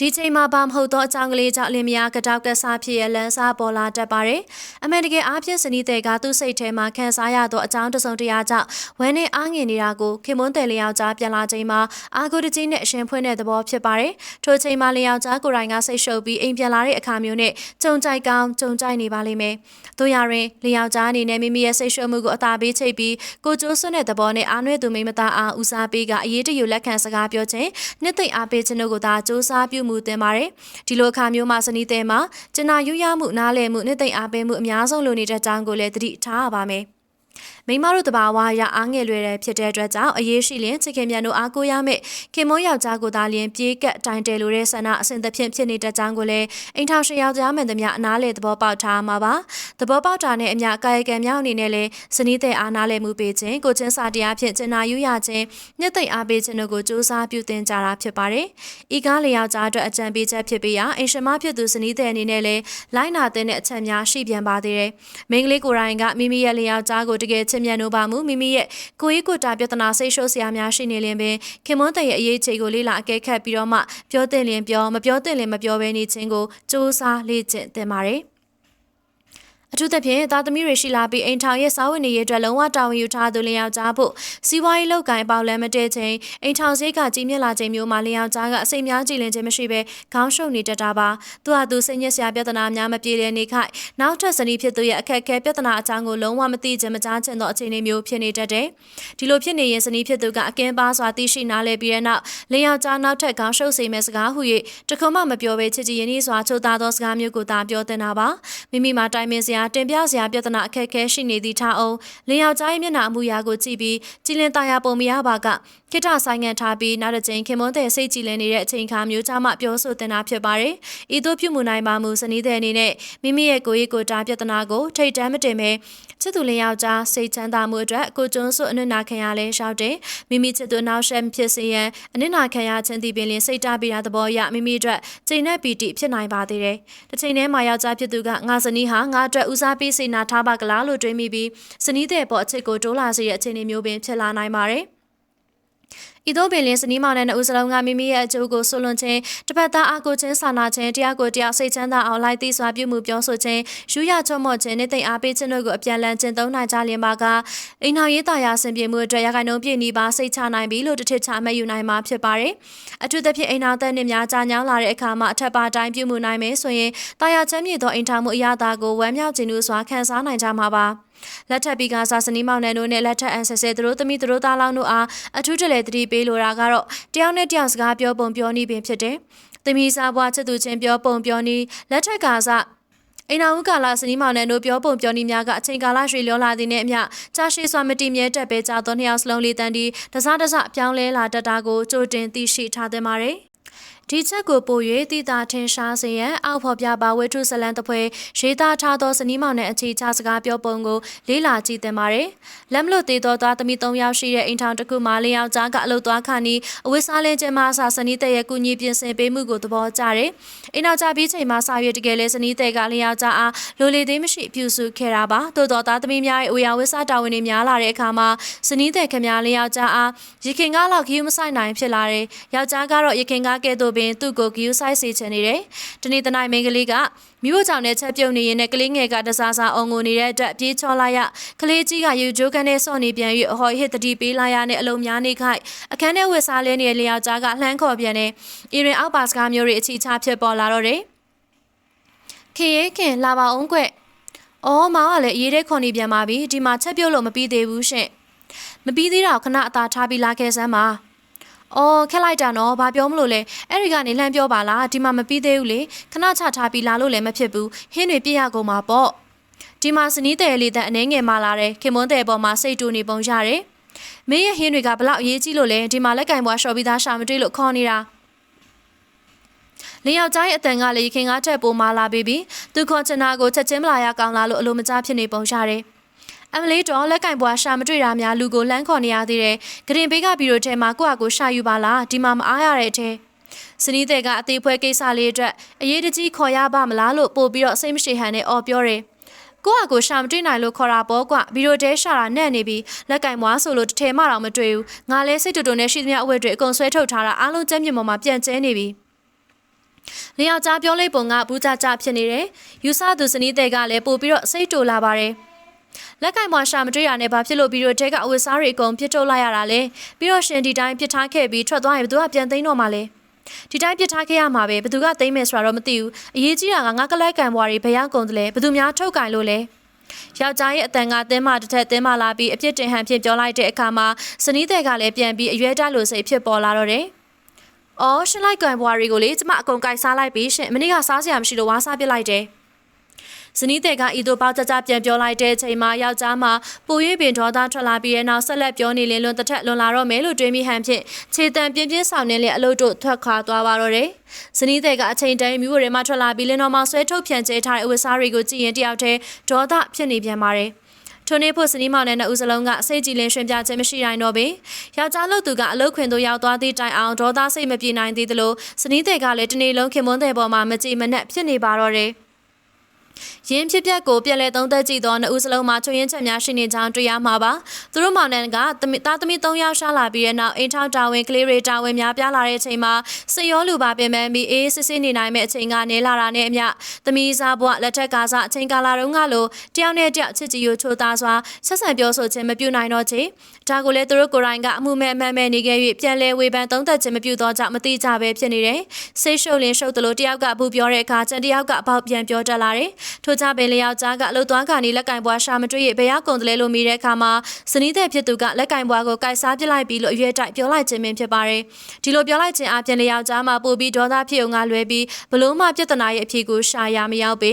ဒီချိန်မှာဘာမဟုတ်သောအကြောင်းကလေးကြောင့်လင်မယားကတောက်ကစားဖြစ်ရလန်းစားပေါ်လာတတ်ပါတယ်။အမေတကယ်အားဖြင့်စနီးတဲ့ကသူ့စိတ်ထဲမှာခံစားရသောအကြောင်းတစုံတရာကြောင့်ဝမ်းနဲ့အားငင်နေတာကိုခင်မွန်းတယ်လျောက်ကြားပြန်လာချိန်မှာအာဂုတကြီးနဲ့အရှင်ဖွင့်တဲ့သဘောဖြစ်ပါတယ်။ထိုချိန်မှာလျောက်ကြားကိုယ်တိုင်ကစိတ်ရှုပ်ပြီးအိမ်ပြန်လာတဲ့အခါမျိုးနဲ့ကြုံကြိုက်ကောင်းကြုံကြိုက်နေပါလိမ့်မယ်။တို့ရရင်လျောက်ကြားအနေနဲ့မိမိရဲ့စိတ်ရှုပ်မှုကိုအသာပေးချိတ်ပြီးကိုကျိုးစွန်းတဲ့သဘောနဲ့အားနွဲ့သူမိမသားအားဦးစားပေးကအရေးတယူလက်ခံစကားပြောခြင်းနှစ်သိမ့်အားပေးခြင်းတို့ကိုသာစူးစမ်းပြုမှုတင်ပါတယ်။ဒီလိုအခါမျိုးမှာစနီးတဲ့မှာကျနာယူရမှုနားလည်မှုနှစ်သိမ့်အားပေးမှုအများဆုံးလိုနေတဲ့အကြောင်းကိုလည်းသတိထားရပါမယ်။ မိမတို့တဘာဝရအားငယ်လွယ်တဲ့ဖြစ်တဲ့အတွက်ကြောင့်အရေးရှိလင်ချစ်ခင်မြန်တို့အားကိုးရမယ့်ခင်မွန်းယောက်ျားကိုသာလျင်ပြေးကပ်တိုင်တယ်လို့တဲ့ဆန္ဒအစဉ်သဖြင့်ဖြစ်နေတဲ့ကြောင်းကိုလည်းအိမ်ထောင်ရှင်ယောက်ျားမှန်သမျှအနားလေသဘောပေါက်ထားမှာပါသဘောပေါက်တာနဲ့အမျှကာယကံမြောက်အနေနဲ့လည်းဇနီးတဲ့အားနာလေမှုပေးခြင်းကိုချင်းစာတရားဖြင့်ကျင်နာယူရခြင်းညက်သိမ့်အားပေးခြင်းတို့ကိုစူးစမ်းပြုတင်ကြတာဖြစ်ပါတယ်ဤကားလေယောက်ျားအတွက်အကြံပေးချက်ဖြစ်ပြီးရာအိမ်ရှင်မဖြစ်သူဇနီးတဲ့အနေနဲ့လည်းလိုင်းနာတဲ့အချက်များရှိပြန်ပါသေးတယ်မိန်းကလေးကိုယ်တိုင်ကမိမိရဲ့လေယောက်ျားကိုတကယ်ချစ်မြတ်နိုးပါမှုမိမိရဲ့ကိုယ်ရေးကိုယ်တာပြဿနာစိတ်ရှုပ်စရာများရှိနေလင်ပင်ခင်မွန်းတဲ့ရဲ့အရေးချေကိုလေးလာအကဲခတ်ပြီးတော့မှပြောတဲ့လင်ပြောမပြောတဲ့လင်မပြောဘဲနေခြင်းကိုစူးစမ်းလေ့ကျင့်သင်ပါတယ်။ အထူးသဖြင့်သားသမီးတွေရှိလာပြီးအိမ်ထောင်ရဲ့စာဝန်နေရေးအတွက်လုံးဝတာဝန်ယူထားသူလျှောက်ကြားဖို့စီးပွားရေးလုပ်ကိုင်ပေါလမ်းမတဲချိန်အိမ်ထောင်စည်းကကြီးမြင့်လာချိန်မျိုးမှာလျှောက်ကြားကအစိမ်များကြည်လင်ခြင်းမရှိဘဲခေါင်းရှုပ်နေတတ်တာပါသူဟာသူစိတ်ညစ်စရာပြဿနာများမပြေလည်နေခိုက်နောက်ထပ်ဇနီးဖြစ်သူရဲ့အခက်အခဲပြဿနာအကြောင်းကိုလုံးဝမသိခြင်းမကြားခြင်းသောအခြေအနေမျိုးဖြစ်နေတတ်တယ်ဒီလိုဖြစ်နေရင်ဇနီးဖြစ်သူကအကင်းပါစွာသိရှိနားလည်ပြီးတဲ့နောက်လျှောက်ကြားနောက်ထပ်ခေါင်းရှုပ်စေမဲ့စကားဟု၍တခုမှမပြောဘဲချစ်ကြည်ရင်းနှီးစွာချိုးသားသောစကားမျိုးကိုသာပြောတင်တာပါမိမိမှာတိုင်ပင်စရာတင်ပြစရာပြဿနာအခက်အခဲရှိနေသည့်ထားအောင်လင်ယောက်ျားရဲ့မျက်နှာအမူအရာကိုကြည့်ပြီးကြည်လင်သားရပုံမရပါကခိတဆိုင်ငံထားပြီးနောက်တစ်ချိန်ခင်မွန်းတဲ့စိတ်ကြည်လင်နေတဲ့အချိန်ခါမျိုးချမှပြောဆိုတင်တာဖြစ်ပါတယ်။ဤသို့ပြုမှုနိုင်ပါမူစနီးတဲ့အနေနဲ့မိမိရဲ့ကိုယ်ရေးကိုယ်တာပြဿနာကိုထိတ်တမ်းမတင်ပဲချစ်သူလင်ယောက်ျားစိတ်ချမ်းသာမှုအတွက်ကိုကျွန်းစွအနစ်နာခံရလဲရှောက်တယ်။မိမိချစ်သူနောက်ဆက်ဖြစ်စေရန်အနစ်နာခံရခြင်းသည်ပင်လင်စိတ်တပေးတာသဘောရမိမိအတွက်ချိန်နဲ့ပီတိဖြစ်နိုင်ပါသေးတယ်။တစ်ချိန်တည်းမှာယောက်ျားဖြစ်သူကငါဇနီးဟာငါအတွက်ဦးစားပေးစေနာထားပါကလားလို့တွေးမိပြီးဇနီးတဲ့ပေါ်အချစ်ကိုတိုးလာစေတဲ့အခြေအနေမျိုးပင်ဖြစ်လာနိုင်ပါတယ်။ ဤဤသို့ပင်လင်းစနီးမောင်နဲ့နှစ်ဦးစလုံးကမိမိရဲ့အကျိုးကိုဆွလွန်ခြင်းတစ်ဖက်သားအကူချင်းစာနာခြင်းတရားကိုတရားစိတ်ချမ်းသာအောင်လိုက်သိစွာပြုမှုပြောဆိုခြင်းယူရချုံမော့ခြင်းနဲ့တိမ်အားပေးခြင်းတို့ကိုအပြန်လန်းကျင့်သုံးနိုင်ကြလျင်ပါကအိမ်နောက်ရေးသားရာဆင်ပြေမှုအတွက်ရခိုင်နှုန်းပြည့်နီးပါစိတ်ချနိုင်ပြီလို့တစ်ထစ်ချအမှတ်ယူနိုင်မှာဖြစ်ပါတယ်။အထူးသဖြင့်အိမ်နောက်သက်နှင့်များကြာညောင်းလာတဲ့အခါမှာအထက်ပါတိုင်းပြုမှုနိုင်မယ်ဆိုရင်တာယာချမ်းမြေသောအိမ်ထောင်မှုအရသာကိုဝမ်းမြောက်ခြင်းလို့စွာခံစားနိုင်ကြမှာပါ။ လက်ထပ်ပြီးကစာစနီမောင်နယ်တို့နဲ့လက်ထပ်အန်ဆယ်ဆယ်သူတို့သမီးသူတို့သားလောင်းတို့အားအထူးတလဲတတိပေးလိုတာကတော့တယောက်နဲ့တယောက်စကားပြောပုံပြောနည်းပင်ဖြစ်တယ်။သမီးစားဘွားချစ်သူချင်းပြောပုံပြောနည်းလက်ထက်ကစားအိမ်အောင်ကာလာစနီးမောင်နဲ့တို့ပြောပုံပြောနည်းများကအချိန်ကာလရွှေလျောလာသည်နဲ့အမျှကြာရှည်စွာမတည်မြဲတက်ပဲကြသောနှစ်ယောက်စလုံးလေးတန်းဒီတစားတစအပြောင်းလဲလာတတ်တာကိုကြိုတင်သိရှိထားသင့်ပါတယ်။ ဒီချက်ကိုပို၍တည်တာထင်ရှားစေရန်အောက်ဖော်ပြပါဝိထုဇလန်တပွဲရေးသားထားသောစနီးမောင်နဲ့အခြေချစကားပြောပုံကိုလေးလာကြည့်သင်ပါတယ်။လက်မလွတ်သေးသောသားသမီး၃ယောက်ရှိတဲ့အိမ်ထောင်တစ်ခုမှာလျောက်ကြားကအလုတ်သွားခါနီးအဝိစားလင်းကျမဆာစနီးတဲ့ရဲ့ကုညီပြင်ဆင်ပေးမှုကိုသဘောကျတယ်။အိမ်နောက်ကြပြီးချိန်မှာစာရွက်တကယ်လဲစနီးတဲ့ကလျောက်ကြားအားလိုလေသေးမရှိပြုစုခဲ့တာပါ။သို့တော်သားသမီးများရဲ့အဝေယဝိစားတာဝန်တွေများလာတဲ့အခါမှာစနီးတဲ့ခင်များလျောက်ကြားအားရခင်ကားလောက်ခီးမဆိုင်နိုင်ဖြစ်လာတယ်။ယောက်ျားကတော့ရခင်ကားကဲ့သို့ပင်သူ့ကိုဂယူဆိုင်စေချင်နေတယ်။တနေ့တနိုင်မိန်းကလေးကမိဖို့ကြောင့်နဲ့ချက်ပြုတ်နေရင်နဲ့ကလေးငယ်ကတစားစားအုံငိုနေတဲ့အတွက်ပြေးချောလိုက်ရကလေးကြီးကယူဂျိုးကန်နဲ့စော့နေပြန်၍အဟော်ဟစ်တတိပေးလိုက်ရနဲ့အလုံးများနေခိုက်အခန်းထဲဝစ်စားလဲနေတဲ့လျောက်ကြားကလှမ်းခေါ်ပြန်နေအီရင်အောက်ပါစကားမျိုးတွေအချီချဖြစ်ပေါ်လာတော့တယ်။ခေရဲခင်လာပါအောင်ကွ။အော်မောင်ကလည်းအေးတဲ့ခွန်နေပြန်ပါပြီဒီမှာချက်ပြုတ်လို့မပြီးသေးဘူးရှင့်။မပြီးသေးတော့ခဏအသာထားပြီးလာခဲ့စမ်းပါ။ အော်ခက်လိုက်တာနော်ဘာပြောမလို့လဲအဲ့ဒီကနေလှမ်းပြောပါလားဒီမှာမပြီးသေးဘူးလေခဏချထားပြီးလာလို့လည်းမဖြစ်ဘူးဟင်းတွေပြည့်ရကုန်မှာပေါ့ဒီမှာစနီးတယ်လေးတန်အနေငယ်မှလာတယ်ခင်မွန်းတယ်ပေါ်မှာစိတ်တူနေပုံရတယ်မင်းရဲ့ဟင်းတွေကဘလောက်အရေးကြီးလို့လဲဒီမှာလက်ကင်ဘွားရှော်ပြီးသားရှာမတွေ့လို့ခေါ်နေတာလင်းယောက်ျားရဲ့အတန်ကလည်းခင်ကားထက်ပိုမာလာပြီးပြီသူခေါ်ချင်တာကိုချက်ချင်းမလာရကောင်းလာလို့အလိုမကျဖြစ်နေပုံရတယ် အမလေးတော်လက်ကင်ပွားရှာမတွေ့တာများလူကိုလမ်းခေါ်နေရသေးတယ်။ဂရင်ဘေးကဘီရိုထဲမှာကိုယ့်အကိုရှာယူပါလားဒီမှာမအားရတဲ့အထဲစနီးတဲ့ကအသေးဖွဲကိစ္စလေးအတွက်အရေးတကြီးခေါ်ရပါမလားလို့ပို့ပြီးတော့စိတ်မရှိဟန်နဲ့အော်ပြောတယ်။ကိုယ့်အကိုရှာမတွေ့နိုင်လို့ခေါ်တာပေါ့ကွဘီရိုတဲရှာတာနဲ့နေပြီးလက်ကင်မွားဆိုလို့တထဲမှတော့မတွေ့ဘူးငါလဲစိတ်တူတူနဲ့ရှိသမျှအဝတ်တွေအကုန်ဆွဲထုတ်ထားတာအားလုံးကျမ်းမြေပေါ်မှာပြန့်ကျဲနေပြီလျောက်ကြားပြောလိုက်ပုံကဘူးကြကြဖြစ်နေတယ်ယူဆသူစနီးတဲ့ကလည်းပို့ပြီးတော့စိတ်တူလာပါတယ် လက်ကင်မွာရှာမတွေ့ရနဲ့ဘာဖြစ်လို့ပြီးတော့တဲကအဝတ်စားတွေအကုန်ပြစ်ထုတ်လိုက်ရတာလဲပြီးတော့ရှင်ဒီတိုင်းပြစ်ထားခဲ့ပြီးထွက်သွားရင်ဘယ်သူကပြန်သိမ်းတော့မှလဲဒီတိုင်းပြစ်ထားခဲ့ရမှာပဲဘယ်သူကသိမ်းမယ်ဆိုတာတော့မသိဘူးအရေးကြီးတာကငါကလက်ကံဘွားတွေဘယ်ရောက်ကုန်တယ်လဲဘယ်သူများထုတ်ကင်လို့လဲယောက်ျားရဲ့အတန်ကတင်းမတစ်ထက်တင်းမလာပြီးအပြစ်တင်ဟန်ဖြစ်ပြောလိုက်တဲ့အခါမှာစနီးတဲ့ကလည်းပြန်ပြီးအရွယ်တက်လို့စိတ်ဖြစ်ပေါ်လာတော့တယ်။အော်ရှင်းလိုက်ကန်ဘွားတွေကိုလေကျမအကုန်ကြိုက်စားလိုက်ပြီးရှင်မနေ့ကစားစရာမရှိလို့ဝါစားပစ်လိုက်တယ်။ ဇနီးတဲ့ကဤသို့ပေါက်ကြကြပြန်ပြောလိုက်တဲ့အချိန်မှာယောက်ျားမှပူ၍ပင်ဒေါသထွက်လာပြီးတဲ့နောက်ဆက်လက်ပြောနေလင်းလွန်တစ်ထက်လွန်လာတော့မယ်လို့တွေးမိဟန်ဖြင့်ခြေတံပြင်းပြင်းဆောင်နေလေအလုပ်တို့ထွက်ခွာသွားပါတော့တယ်။ဇနီးတဲ့ကအချိန်တိုင်းမြို့ရဲမှထွက်လာပြီးလင်းတော်မှာဆွဲထုတ်ပြန်ကျဲထားတဲ့အဝတ်စားတွေကိုကြည့်ရင်တယောက်တည်းဒေါသဖြစ်နေပြန်ပါတယ်။ထိုနေ့ဖို့စနီးမောင်နဲ့နှစ်ဦးစလုံးကစိတ်ကြည်လင်ရွှင်ပြခြင်းမရှိနိုင်တော့ပေယောက်ျားလို့သူကအလုတ်ခွင်သို့ရောက်သွားသည့်တိုင်အောင်ဒေါသစိတ်မပြေနိုင်သေးသလိုစနီးတဲ့ကလည်းတနေ့လုံးခင်မွန်းတဲ့ပေါ်မှာမကြည်မနှက်ဖြစ်နေပါတော့တယ်။ ရင်းဖြစ်ပျက်ကိုပြန်လည်သုံးသပ်ကြည့်သောနှစ်ဦးစလုံးမှာချွေရင်းချက်များရှိနေကြောင်းတွေ့ရမှာပါသူတို့မောင်နှံကသားသမီး၃ယောက်ရှာလာပြီးတဲ့နောက်အိမ်ထောင်တာဝန်ကလေးတွေတာဝန်များပြားလာတဲ့အချိန်မှာစရောလူပါပင်ပန်းပြီးအေးစစ်စစ်နေနိုင်မဲ့အချိန်ကနေလာတာနဲ့အမျှသမီးစားဘွားလက်ထက်ကစားအချိန်ကာလတုန်းကလိုတယောက်နဲ့တယောက်ချစ်ကြည်ရိုချိုသားစွာဆက်ဆံပြောဆိုခြင်းမပြုနိုင်တော့ချေဒါကိုလည်းသူတို့ကိုယ်တိုင်ကအမှုမဲ့အမှန်မဲ့နေခဲ့၍ပြန်လဲဝေဖန်သုံးသပ်ခြင်းမပြုတော့ကြမသိကြပဲဖြစ်နေတယ်စိတ်ရှုပ်လင်းရှုပ်တယ်လို့တယောက်ကဘူးပြောတဲ့အခါကျန်တယောက်ကအပေါက်ပြန်ပြောတတ်လာတယ်ထို့ကြပင်လျောက်ကြားကအလုတ်သွားကနေလက်ကင်ဘွားရှာမတွေ့ရဘယ်ရောက်ကုန်တယ်လဲလို့မိတဲ့အခါမှာစနီးတဲ့ဖြစ်သူကလက်ကင်ဘွားကိုကိုက်စားပစ်လိုက်ပြီးလို့အရွယ်တိုက်ပြောလိုက်ခြင်းပင်ဖြစ်ပါတယ်ဒီလိုပြောလိုက်ခြင်းအပြင်လျောက်ကြားမှာပို့ပြီးဒေါသဖြစ်အောင်ကလွဲပြီးဘလို့မှပြဿနာရဲ့အဖြေကိုရှာရမရောက်ပေ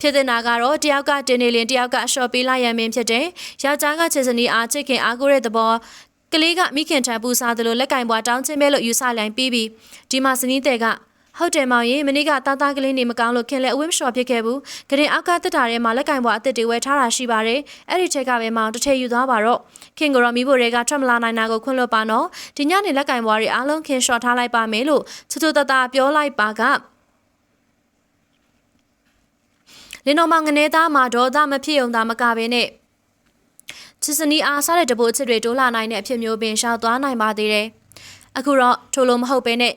ဖြစ်တဲ့နာကတော့တယောက်ကတင်းနေလင်တယောက်ကအလျှော့ပေးလိုက်ရမင်းဖြစ်တယ်။ယောက်ျားကချစ်စနီအားချစ်ခင်အားကိုးတဲ့သဘောကလေးကမိခင်ထံပူစားသလိုလက်ကင်ပွားတောင်းချင်းပဲလို့ယူဆလိုက်ပြီးပြီးဒီမှာစနီးတဲ့က ဟုတ်တယ်မောင်ရင်မနေ့ကတာတာကလေးနေမကောင်းလို့ခင်လဲအဝိမလျှော်ဖြစ်ခဲ့ဘူး။ကရင်အောက်ကတက်တာထဲမှာလက်ကင်ဘွားအစ်စ်တွေဝယ်ထားတာရှိပါတယ်။အဲ့ဒီထက်ကပဲမောင်တစ်ထည့်ယူသွားပါတော့။ခင်ကိုရောမီးဘိုတွေကထွက်မလာနိုင်တာကိုခွင့်လွှတ်ပါနော်။ဒီညနေလက်ကင်ဘွားတွေအားလုံးခင်လျှော်ထားလိုက်ပါမယ်လို့ချူချူတတပြောလိုက်ပါကလင်းတော်မောင်ငနေသားမှာဒေါသမဖြစ်ုံသာမကဘဲနဲ့ချစ်စနီအားစားတဲ့တပိုးချစ်တွေတိုးလာနိုင်တဲ့အဖြစ်မျိုးပင်ရှောက်သွားနိုင်ပါသေးတယ်။အခုတော့ထိုလိုမဟုတ်ပဲနဲ့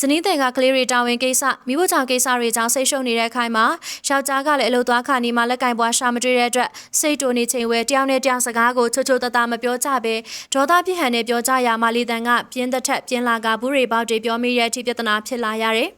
ဇနီးတဲ့ကကလေးတွေတာဝန်ကိစ္စမိဖို့ချောင်ကိစ္စတွေကြောင့်စိတ်ရှုပ်နေတဲ့အခိုင်မှာယောက်ျားကလည်းအလုပ်သွားခါနေမှလက်ကင်ပွားရှာမတွေ့တဲ့အတွက်စိတ်တူနေချိန်ဝဲတယောက်နဲ့တယောက်စကားကိုချိုချိုတတမပြောကြပဲဒေါသပြည့်ဟန်နဲ့ပြောကြရမှလီတန်ကပြင်းသက်ထက်ပြင်းလာကဘူးတွေပေါက်တွေပြောမိတဲ့အထိပြဿနာဖြစ်လာရတယ်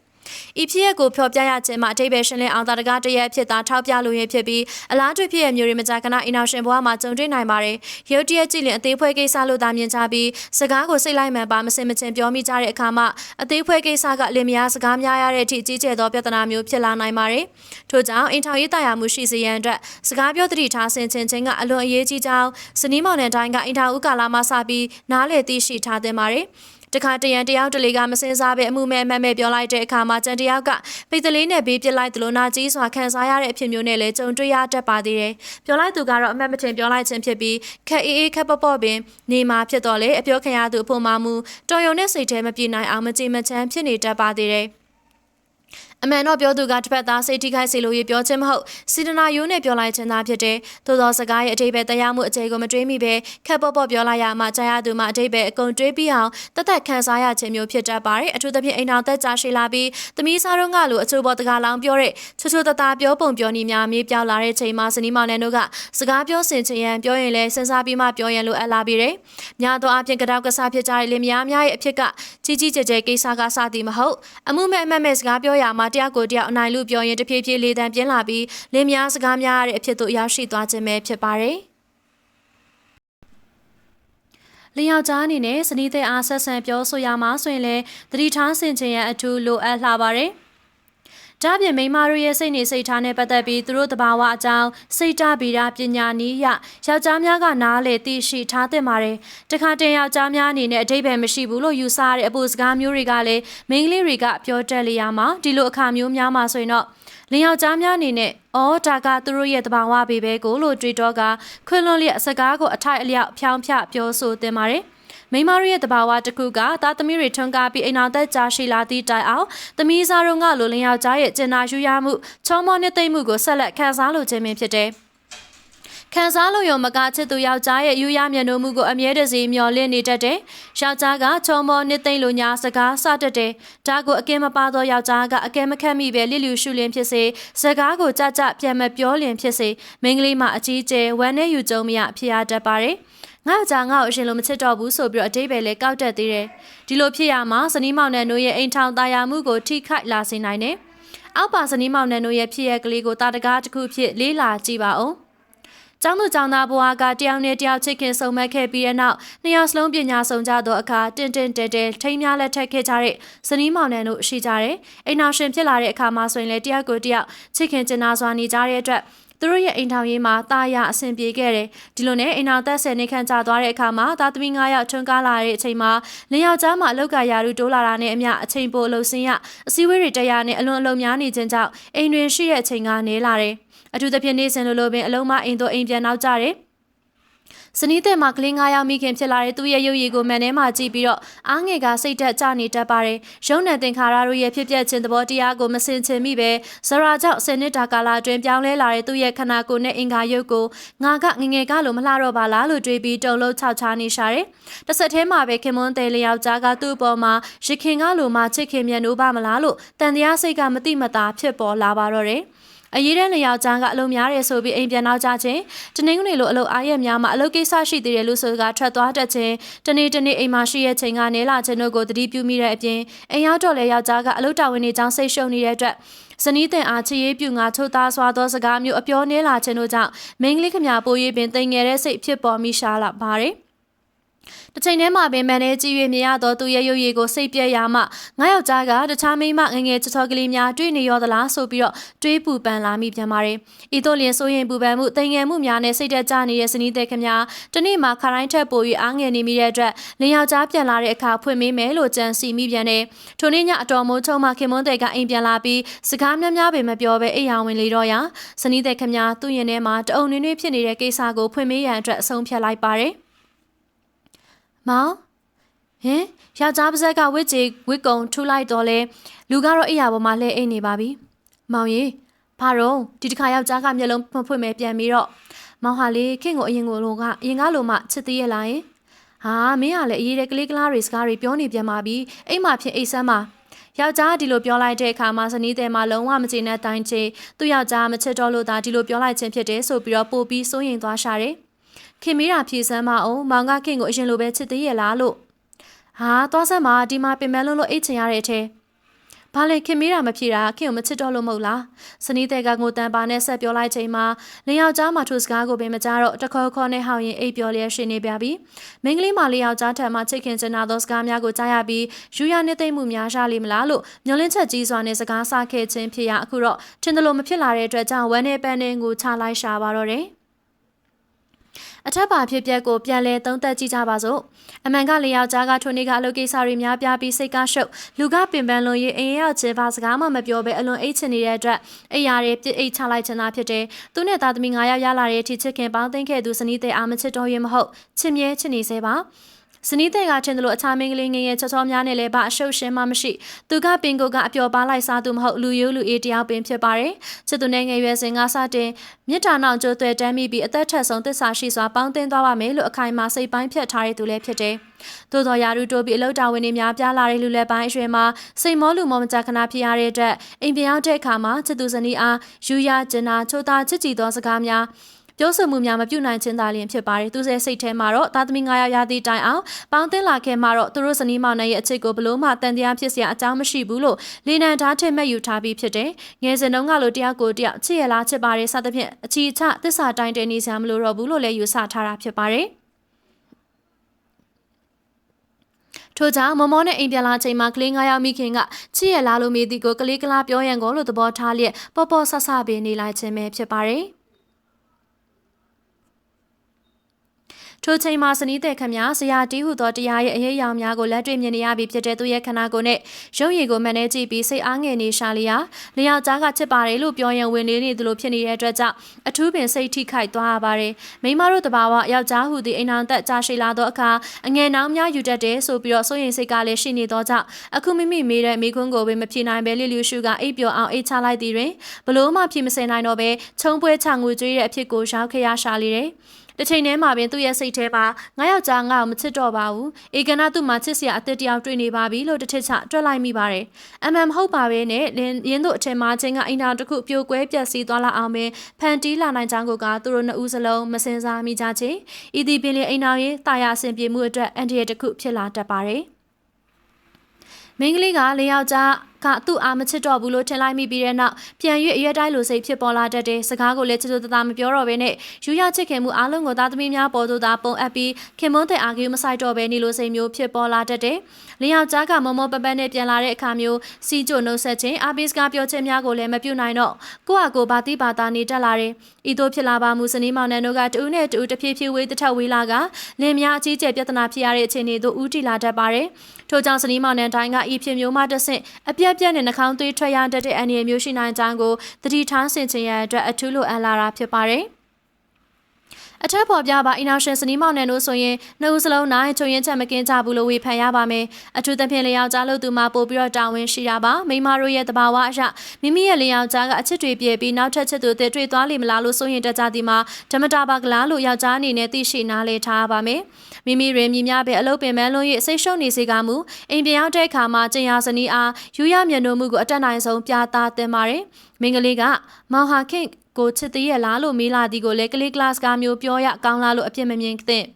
ဤဖြစ်ရက်ကိုဖျော်ပြရခြင်းမှာအတိတ်ပဲရှင်းလင်းအောင်တာတကားတရက်ဖြစ်တာထောက်ပြလို့ရဖြစ်ပြီးအလားတူဖြစ်ရမျိုးတွေမကြခဏအင်အောင်ရှင်ဘွားမှာကြုံတွေ့နိုင်ပါတယ်။ရုတ်တရက်ကြည့်ရင်အသေးဖွဲကိစ္စလို့သာမြင်ကြပြီးစကားကိုစိတ်လိုက်မှန်ပါမစင်မချင်းပြောမိကြတဲ့အခါမှာအသေးဖွဲကိစ္စကလင်မယားစကားများရတဲ့အထိကြီးကျယ်သောပြဿနာမျိုးဖြစ်လာနိုင်ပါတယ်။ထို့ကြောင့်အင်ထောင်ရေးတရားမှုရှိစေရန်အတွက်စကားပြောသတိထားဆင်ခြင်ခြင်းကအလွန်အရေးကြီးကြောင်းစနီးမောင်နဲ့တိုင်းကအင်ထောင်ဥကာလာမှစပြီးနားလေသိရှိထားသင့်ပါတယ်။ တခါတရံတယောက်တလေကမစင်စားပဲအမှုမဲ့အမှတ်မဲ့ပြောလိုက်တဲ့အခါမှာကြံတယောက်ကပိတ်တလေးနဲ့ဘေးပစ်လိုက်သလိုနာကြီးစွာခံစားရတဲ့အဖြစ်မျိုးနဲ့လည်းကြုံတွေ့ရတတ်ပါသေးတယ်။ပြောလိုက်သူကတော့အမှတ်မထင်ပြောလိုက်ခြင်းဖြစ်ပြီးခက်အေးအေးခက်ပေါ့ပေါ့ပင်နေမှာဖြစ်တော့လေအပြောခံရသူအဖို့မှမူတော်ရုံနဲ့စိတ်ထဲမပြေနိုင်အောင်မကြည်မချမ်းဖြစ်နေတတ်ပါသေးတယ်။ အမှန်တော့ပြောသူကတစ်ဖက်သားစိတ်ထိခိုက်စေလို့ရပြောခြင်းမဟုတ်စီဒနာယိုးနဲ့ပြောလိုက်ခြင်းသာဖြစ်တယ်။သို့သောစကားရဲ့အတိတ်ပဲတရားမှုအခြေကိုမတွေးမိပဲခက်ပေါ့ပေါ့ပြောလိုက်ရမှကြားရသူမှအတိတ်ပဲအကုန်တွေးပြီးအောင်တသက်ခံစားရခြင်းမျိုးဖြစ်တတ်ပါတယ်။အထူးသဖြင့်အိမ်တော်သက်ကြာရှည်လာပြီးသမီးစားတို့ကလိုအချို့ပေါ်တကားလောင်ပြောတဲ့ချွတ်ချွတ်တသားပြောပုံပြောနည်းများမြေးပြောင်းလာတဲ့ချိန်မှာစနီးမောင်နှံတို့ကစကားပြောဆင်ချင်ရန်ပြောရင်လည်းစဉ်းစားပြီးမှပြောရန်လိုအပ်လာပြီးတယ်။ညာတော့အပြင်ကြောက်ကစားဖြစ်ကြတဲ့လင်မယားများရဲ့အဖြစ်ကကြီးကြီးကျယ်ကျယ်ကိစ္စကစသည်မဟုတ်အမှုမဲ့အမှတ်မဲ့စကားပြောရမှာတရားကိုတရားအနိုင်လူပြောရင်တဖြည်းဖြည်းလေးတန်းပြင်းလာပြီးလင်းများစကားများရတဲ့အဖြစ်သို့ရောက်ရှိသွားခြင်းပဲဖြစ်ပါတယ်။လျောက်ကြားအနေနဲ့စနီးတဲ့အားဆက်ဆံပြောဆိုရမှာဆိုရင်လည်းသတိထားဆင်ခြင်ရန်အထူးလိုအပ်လှပါတယ်။ ဒါပြင်မိန်းမတို့ရဲ့စိတ်နေစိတ်ထားနဲ့ပတ်သက်ပြီးသူတို့တဘာဝအကြောင်းစိတ်တဗီဒပညာနည်းရယောက်ျားများကနားလေသိရှိထားသင့်ပါတယ်။တခါတည်းယောက်ျားများအနေနဲ့အတိတ်ပဲမရှိဘူးလို့ယူဆရတဲ့အပူစကားမျိုးတွေကလည်းမိန်းကလေးတွေကပြောတတ်လျာမှာဒီလိုအခါမျိုးများမှာဆိုရင်တော့လင်ယောက်ျားများအနေနဲ့အော်ဒါကသူတို့ရဲ့တဘာဝပေပဲကိုလို့တွေးတော့ကခွင်လွန်လျက်စကားကိုအထိုက်အလျောက်ဖြောင်းဖြပြောဆိုသင့်ပါတယ်။ မိမတို့ရဲ့တဘာဝတစ်ခုကသားသမီးတွေထွန်းကားပြီးအိမ်အောင်သက်ကြာရှိလာသည့်တိုင်အောင်သမီးစားတို့ကလိုလင်းယောက်ျားရဲ့ကျင်နာယူရမှုချောမောနှစ်သိမ့်မှုကိုဆက်လက်ခံစားလိုခြင်းပင်ဖြစ်တယ်ခံစားလို့ရုံမကချစ်သူယောက်ျားရဲ့ယူရမျက်နှာမှုကိုအမြဲတစေမျော်လင့်နေတတ်တယ်။ယောက်ျားကချောမောနှစ်သိမ့်လိုညာစကားစတတ်တယ်။ဒါကိုအကဲမပါသောယောက်ျားကအကဲမခတ်မိပဲလစ်လျူရှုလင်းဖြစ်စေစကားကိုကြကြပြန်မပြောလင်ဖြစ်စေမိန်းကလေးမအကြီးကျယ်ဝမ်းနဲ့ယူကြုံမရဖြစ်ရတတ်ပါတယ်။ ငါ့ကြောင့်ငါ့ကိုအရှင်လိုမချစ်တော့ဘူးဆိုပြီးတော့အတိတ်ပဲလဲကောက်တက်သေးတယ်ဒီလိုဖြစ်ရမှာဇနီးမောင်နှံတို့ရဲ့အိမ်ထောင်သားယာမှုကိုထိခိုက်လာစေနိုင်တယ်အောက်ပါဇနီးမောင်နှံတို့ရဲ့ဖြစ်ရကလေးကိုတာတကားတစ်ခုဖြစ်လေးလာကြည့်ပါဦးကျောင်းသူကျောင်းသားဘဝကတယောက်နဲ့တယောက်ချစ်ခင်ဆုံမက်ခဲ့ပြီးတဲ့နောက်နှစ်ယောက်စလုံးပညာဆုံးကြသောအခါတင်တင်တဲတဲထိမ်းများလက်ထက်ခဲ့ကြတဲ့ဇနီးမောင်နှံတို့ရှိကြတယ်။အိမ်နောက်ရှင်ဖြစ်လာတဲ့အခါမှာဆိုရင်လည်းတယောက်ကိုတယောက်ချစ်ခင်ကျင်နာစွာနေကြတဲ့အတွက် သူတို့ရဲ့အိမ်ထောင်ရေးမှာတာယာအဆင်ပြေခဲ့တယ်ဒီလိုနဲ့အိမ်ထောင်သက်ဆယ်နေခန့်ကြာသွားတဲ့အခါမှာသားသမီး9ယောက်ထွန်းကားလာတဲ့အချိန်မှာလင်ယောက်ျားမှာအလောက်ကရာထူးတိုးလာတာနဲ့အမျှအချိန်ပိုအလုပ်စင်းရအစည်းအဝေးတွေတရားနဲ့အလွန်အလုံများနေခြင်းကြောင့်အိမ်တွင်ရှိတဲ့အချိန်ကနေလာတယ်အထူးသဖြင့်နေ့စဉ်လိုလိုပင်အလုံးမအိမ်တို့အိမ်ပြန်နောက်ကြတယ် ဇနီးတဲ့မှာကလေး9ယောက်မိခင်ဖြစ်လာတဲ့သူ့ရဲ့ရုပ်ရည်ကိုမှန်ထဲမှာကြည့်ပြီးတော့အားငယ်ကစိတ်သက်ကြနေတတ်ပါတယ်။ရုံနဲ့သင်္ခါရတို့ရဲ့ဖြစ်ပျက်ခြင်းသဘောတရားကိုမစင်ချင်မိပဲဇရာကြောင့်ဆယ်နှစ်တာကာလအတွင်းပြောင်းလဲလာတဲ့သူ့ရဲ့ခန္ဓာကိုယ်နဲ့အင်္ဂါရုပ်ကိုငါကငငယ်ကလိုမလှတော့ပါလားလို့တွေးပြီးတုံလုံးခြောက်ချားနေရှာတယ်။တစ်ဆက်တည်းမှာပဲခင်မွန်းသေးလျောက်ကြားကသူ့အပေါ်မှာရခင်ကလိုမှချစ်ခင်မြတ်နိုးပါမလားလို့တန်တရားစိတ်ကမတိမတာဖြစ်ပေါ်လာပါတော့တယ်။ အရေးတဲ့လျောက်ချမ်းကအလုံးများတယ်ဆိုပြီးအိမ်ပြန်နောက်ကြခြင်းတနင်္ဂနွေလိုအလုပ်အားရများမှာအလုပ်ကိစ္စရှိသေးတယ်လို့ဆိုကထွက်သွားတတ်ခြင်းတနေ့တနေ့အိမ်မှာရှိရဲ့ချိန်ကနေလာခြင်းတို့ကိုတတိပြုမိတဲ့အပြင်အိမ်ရောက်တော့လေယောက်ျားကအလုပ်တာဝန်တွေကြောင့်စိတ်ရှုံနေတဲ့အတွက်ဇနီးတင်အားချေရေးပြူငါချိုးသားစွာသောစကားမျိုးအပြောနေလာခြင်းတို့ကြောင့်မိန်းကလေးခမပိုးရေးပင်တိမ်ငယ်တဲ့စိတ်ဖြစ်ပေါ်မိရှာလာပါတယ်။ တစ်ချိန်တည်းမှာပင်မန်နဲ့ကြည်ရွေမြင်ရသောသူရဲ့ရုပ်ရည်ကိုစိတ်ပြက်ရမှငါယောက်ျားကတခြားမိန်းမငငယ်ချောကလေးများတွေ့နေရောသလားဆိုပြီးတော့တွေးပူပန်လာမိပြန်ပါတယ်။ဤသို့လျင်ဆိုရင်ပူပန်မှုတိမ်ငယ်မှုများနဲ့စိတ်တက်ကြနေတဲ့စနီးတဲ့ခင်ဗျာတနေ့မှာခရိုင်းထက်ပို၍အားငယ်နေမိတဲ့အတွက်လင်ယောက်ျားပြန်လာတဲ့အခါဖွင့်မေးမယ်လို့ကြံစီမိပြန်တယ်။ထိုနေ့ညအတော်မိုးချုံမှခင်မွန်းတဲ့ကအိမ်ပြန်လာပြီးစကားများများပဲမပြောဘဲအိမ်အောင်ဝင်လေတော့ရာစနီးတဲ့ခင်ဗျာသူ့ရင်ထဲမှာတအုံနွေးနွေးဖြစ်နေတဲ့ကိစ္စကိုဖွင့်မေးရန်အတွက်အဆုံးဖြတ်လိုက်ပါတယ်။ မောင်ဟင်ယောက်ျားပါဇက်ကဝစ်ကြေဝစ်ကုံထူလိုက်တော့လဲလူကတော့အိယာပေါ်မှာလှဲအိတ်နေပါပြီမောင်ရေဘာတော့ဒီတစ်ခါယောက်ျားကမျက်လုံးမဖွင့်မဲပြန်ပြီးတော့မောင်ဟာလေခင်ကိုအရင်ကိုလိုကအရင်ကလိုမှချစ်သေးရလားယင်ဟာမင်းကလည်းအရေးတဲ့ကလေးကလားတွေစကားတွေပြောနေပြန်ပါပြီအိမ်မှာဖြစ်အိတ်ဆမ်းပါယောက်ျားကဒီလိုပြောလိုက်တဲ့အခါမှာဇနီးတဲ့မှာလုံးဝမကျေနပ်တိုင်းချေသူ့ယောက်ျားမချစ်တော့လို့သာဒီလိုပြောလိုက်ခြင်းဖြစ်တယ်ဆိုပြီးတော့ပို့ပြီးစိုးရင်သွားရှာတယ် ခင်မီးတာဖြေစမ်းမအောင်မောင်ကခင်ကိုအရင်လိုပဲချစ်သေးရဲ့လားလို့ဟာသွားစမ်းပါဒီမှာပင်မလုံးလို့အိတ်ချင်ရတဲ့အထဲဘာလဲခင်မေးတာမဖြေတာခင်ကိုမချစ်တော့လို့မဟုတ်လားစနီးတဲ့ကငိုတန်ပါနဲ့ဆက်ပြောလိုက်ချိန်မှာလင်ယောက်ျားမှထိုစကားကိုပင်မကြားတော့တခေါခေါနဲ့ဟောင်းရင်အိပ်ပြောလျက်ရှိနေပြပြီမင်းကလေးမလေးယောက်ျားထံမှချစ်ခင်ချင်တာသောစကားများကိုကြားရပြီးယူရနေသိမ့်မှုများရှာလိမလားလို့မျောလင်းချက်ကြီးစွာနဲ့စကားဆခဲ့ခြင်းဖြစ်ရအခုတော့ထင်တယ်လို့မဖြစ်လာတဲ့အတွက်ကြောင့်ဝမ်းနေပန်းနေကိုချလိုက်ရှာပါတော့တယ် အထက်ပါဖြစ်ပျက်ကိုပြန်လဲသုံးသက်ကြည့်ကြပါစို့အမှန်ကလေယောက်ျားကထိုနေ့ကအလုပ်ကိစ္စတွေများပြားပြီးစိတ်ကရှုပ်လူကပင်ပန်းလွန်ရေးအရင်ရောက်ချင်ပါစကားမှမပြောဘဲအလွန်အိတ်ချင်နေတဲ့အတွက်အိယာတွေပြစ်အိတ်ချလိုက်ချင်တာဖြစ်တယ်သူနဲ့သားသမီး9ယောက်ရလာတဲ့အထိချစ်ခင်ပေါင်းသိမ်းခဲ့သူစနီးတဲ့အာမချစ်တော်ရင်မဟုတ်ချစ်မြဲချစ်နေစေပါ စနီးတဲ့ကထင်တယ်လို့အခြားမင်းကလေးငယ်ငယ်ချောချောများနဲ့လည်းဘာအရှုပ်ရှင်းမှမရှိသူကပင်ကိုကအပျော်ပါလိုက်စားသူမဟုတ်လူရိုးလူအေးတယောက်ပင်ဖြစ်ပါတယ်ချစ်သူနဲ့ငယ်ရွယ်စဉ်ကစတင်မြစ်တာနောက်ကျိုးသွဲတမ်းမိပြီးအသက်ထက်ဆုံးသစ္စာရှိစွာပေါင်းသင်းသွားပါမယ်လို့အခိုင်အမာစိတ်ပိုင်းဖြတ်ထားတဲ့သူလည်းဖြစ်တယ်သို့တော်ရာထူးတိုးပြီးအလုပ်တာဝန်တွေများပြားလာတဲ့လူလက်ပိုင်းအရွယ်မှာစိတ်မောလူမောမကြခဏဖြစ်ရတဲ့အတွက်အိမ်ပြောင်းတဲ့အခါမှာချစ်သူဇနီးအားယူရကျင်နာချိုးသားချစ်ကြည်သောစကားများ ပြောဆိုမှုများမပြုနိုင်ခြင်းသာလျှင်ဖြစ်ပါတယ်သူရဲ့စိတ်ထဲမှာတော့သားသမီး900ရာသီတိုင်အောင်ပေါင်းသင်းလာခဲ့မှတော့သူတို့ဇနီးမောင်နှံရဲ့အခြေကိုဘလို့မှတန်တရားဖြစ်စရာအကြောင်းမရှိဘူးလို့လေနံဓာတ်ထက်မှတ်ယူထားပြီးဖြစ်တယ်ငယ်စဉ်တုန်းကလိုတယောက်ကိုတယောက်ချစ်ရလားချစ်ပါတယ်စသဖြင့်အချီချသစ္စာတိုင်းတယ်နေစရာမလိုတော့ဘူးလို့လည်းယူဆထားတာဖြစ်ပါတယ်ထို့ကြောင့်မမောနဲ့အိမ်ပြန်လာချိန်မှာကလေး9ယောက်မိခင်ကချစ်ရလားလို့မေးသည်ကိုကလေးကလားပြောရန်ကိုလို့သဘောထားလျက်ပေါ်ပေါ်ဆဆပင်နေလိုက်ခြင်းပဲဖြစ်ပါတယ်။ ထိုချိန်မှာစနီးတဲ့ခမဆရာတီးဟုသောတရားရဲ့အရေးအယောင်များကိုလက်တွေ့မြင်နေရပြီဖြစ်တဲ့သူရဲ့ခန္ဓာကိုယ်နဲ့ရုပ်ရည်ကိုမှန်နေကြည့်ပြီးစိတ်အားငယ်နေရှာလျာလျောက်ကြားကချစ်ပါတယ်လို့ပြောရင်ဝင်နေနေသလိုဖြစ်နေတဲ့အတွက်ကြောင့်အထူးပင်စိတ်ထိခိုက်သွားရပါတယ်မိမတို့တဘာဝယောက်ျားဟုသည်အိမ်အောင်သက်ကြာရှိလာသောအခါအငယ်နောင်များယူတတ်တယ်ဆိုပြီးတော့စိုးရင်စိတ်ကလည်းရှိနေသောကြောင့်အခုမိမိမေးတဲ့မိခွန်းကိုပဲမဖြေနိုင်ပဲလီလျူရှုကအိပ်ပျော်အောင်အိတ်ချလိုက်သည်တွင်ဘလို့မှဖြေမစင်နိုင်တော့ပဲခြုံပွဲချငွေကြွေးတဲ့အဖြစ်ကိုရောက်ခရရှာလေတယ် တစ်ချိန်တည်းမှာပင်သူ့ရဲ့စိတ်ထဲမှာငါယောက်ျားငါ့ကိုမချစ်တော့ပါဘူးအေကနာသူ့မှာချစ်စရာအသစ်တယောက်တွေ့နေပါပြီလို့တစ်ထစ်ချတွက်လိုက်မိပါတယ်အမှန်မဟုတ်ပါပဲနဲ့ရင်းတို့အထင်မှာချင်းကအိမ်တော်တစ်ခုပြိုကွဲပြက်စီးသွားလာအောင်ပဲဖန်တီးလာနိုင်ကြောင်းကိုကသူတို့နှစ်ဦးစလုံးမစင်စားမိကြချေဤသည်ပင်လေအိမ်တော်ရဲ့တာယာအဆင်ပြေမှုအတွက်အန်ဒီရတစ်ခုဖြစ်လာတတ်ပါတယ်မင်းကလေးကလေယောက်ျား ကသူ့အားမချစ်တော့ဘူးလို့ထင်လိုက်မိပြီးတဲ့နောက်ပြန်၍အရွက်တိုင်းလိုစိတ်ဖြစ်ပေါ်လာတတ်တယ်။စကားကိုလည်းချစ်ချစ်သားမပြောတော့ဘဲနဲ့ယူရချစ်ခင်မှုအားလုံးကိုသားသမီးများပေါ်သို့သာပုံအပ်ပြီးခင်မွန်းတဲ့အာဂီမဆိုင်တော့ဘဲနေလိုစိတ်မျိုးဖြစ်ပေါ်လာတတ်တယ်။လင်းယောက်ျားကမမောပပန်းနဲ့ပြန်လာတဲ့အခါမျိုးစီကြိုနှုတ်ဆက်ခြင်းအာဘီစကားပြောခြင်းများကိုလည်းမပြုနိုင်တော့ကိုယ့်အကိုဘာတိဘာသာနေတက်လာတယ်။ဤသို့ဖြစ်လာပါမှုစနီးမောင်နှံတို့ကတူးနဲ့တူးတဖြည်းဖြည်းဝေးတထက်ဝေးလာကလင်းများအကြီးကျယ်ပြဿနာဖြစ်ရတဲ့အခြေအနေသို့ဦးတည်လာတတ်ပါတယ်။ ထို့ကြောင့်စနီးမောင်နှံတိုင်းကဤဖြစ်မျိုးမှတဆင့်အပြက်ပြက်နဲ့နှာခေါင်းသွေးထွက်ရတတ်တဲ့အန္တရာယ်မျိုးရှိနိုင်ကြောင်းကိုသတိထားဆင်ခြင်ရတဲ့အတွက်အထူးလိုအပ်လာတာဖြစ်ပါတယ်။အထက်ပေါ်ပြပါအင်နာရှင်စနီးမောင်နယ်တို့ဆိုရင်နှုတ်စလုံးနိုင်ချုံရင်ချက်မကင်းကြဘူးလို့ဝေဖန်ရပါမယ်အထူးသဖြင့်လျောက်ကြားလို့သူမှပို့ပြီးတော့တာဝန်ရှိတာပါမိမတို့ရဲ့တဘာဝအရမိမိရဲ့လျောက်ကြားကအချစ်တွေပြည့်ပြီးနောက်ထပ်ချစ်သူတွေတွေ့သွားလိမ့်မလားလို့ဆိုရင်တကြသည်မှာဓမ္မတာပါကလားလို့ယောက်ျားအနေနဲ့သိရှိနားလည်ထားပါမယ် မိမိရင်မြည်များပဲအလုပ်ပင်မလွန်၍စိတ်ရှုံနေစေကမူအိမ်ပြန်ရောက်တဲ့အခါမှာကျင်ရစနီးအားယူရမျက်နှာမှုကိုအတက်နိုင်ဆုံးပြသသင်ပါတယ်မင်္ဂလေးကမောင်ဟာခင်ကိုချစ်သေးရလားလို့မေးလာသည်ကိုလည်းကလေးကလတ်ကမျိုးပြောရကောင်းလားလို့အပြစ်မမြင်သင့်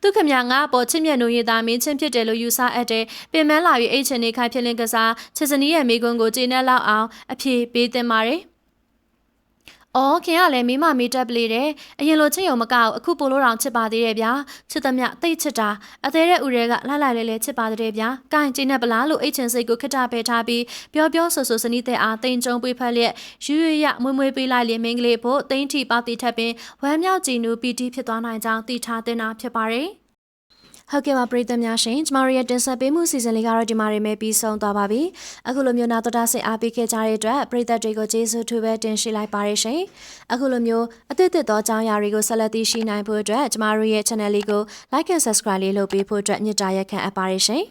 သူခမငါအပေါ်ချစ်မြတ်နိုးရသားမင်းချင်းဖြစ်တယ်လို့ယူဆအပ်တယ်ပင်မလာ၍အိတ်ချင်နေခိုင်ဖြစ်လင်းကစားချစ်စနီးရဲ့မိကွန်းကိုကျေနပ်လောက်အောင်အဖြေပေးသင့်ပါတယ်။ အော်ခင်ကလည်းမိမမေးတက်ပလေတယ်။အရင်လိုချစ်ရုံမကအောင်အခုပိုလို့တောင်ချစ်ပါသေးတယ်ဗျာ။ချစ်သမျှတိတ်ချစ်တာအသေးတဲ့ဦးရဲကလှလှလဲလဲချစ်ပါသေးတယ်ဗျာ။ကိုင်ကျင်းနဲ့ပလားလို့အိတ်ချင်စိတ်ကိုခစ်တာပဲထားပြီးပြောပြောဆိုဆိုစနီးတဲ့အားတိန်ကြုံပေးဖက်လျက်ရွရွရမွေးမွေးပေးလိုက်လင်မင်းကလေးဖို့တိန်ထီပေါတီထပ်ပင်ဝမ်းမြောက်ကြည်နူပီတီဖြစ်သွားနိုင်ကြောင်းသိထားတင်တာဖြစ်ပါတယ်။ ဟုတ်ကဲ့ပါပရိသတ်များရှင်ကျမတို့ရဲ့တင်ဆက်ပေးမှုစီစဉ်လေးကတော့ဒီမှာနေမဲ့ပြီးဆုံးသွားပါပြီအခုလိုမျိုးနာတော်တာဆင်အားပေးခဲ့ကြတဲ့အတွက်ပရိသတ်တွေကိုကျေးဇူးထူးပဲတင်ရှိလိုက်ပါရရှင်အခုလိုမျိုးအသစ်သစ်သောအကြောင်းအရာတွေကိုဆက်လက်သိရှိနိုင်ဖို့အတွက်ကျမတို့ရဲ့ channel လေးကို like and subscribe လေးလုပ်ပေးဖို့အတွက်မြစ်တာရက်ခံအပ်ပါရရှင်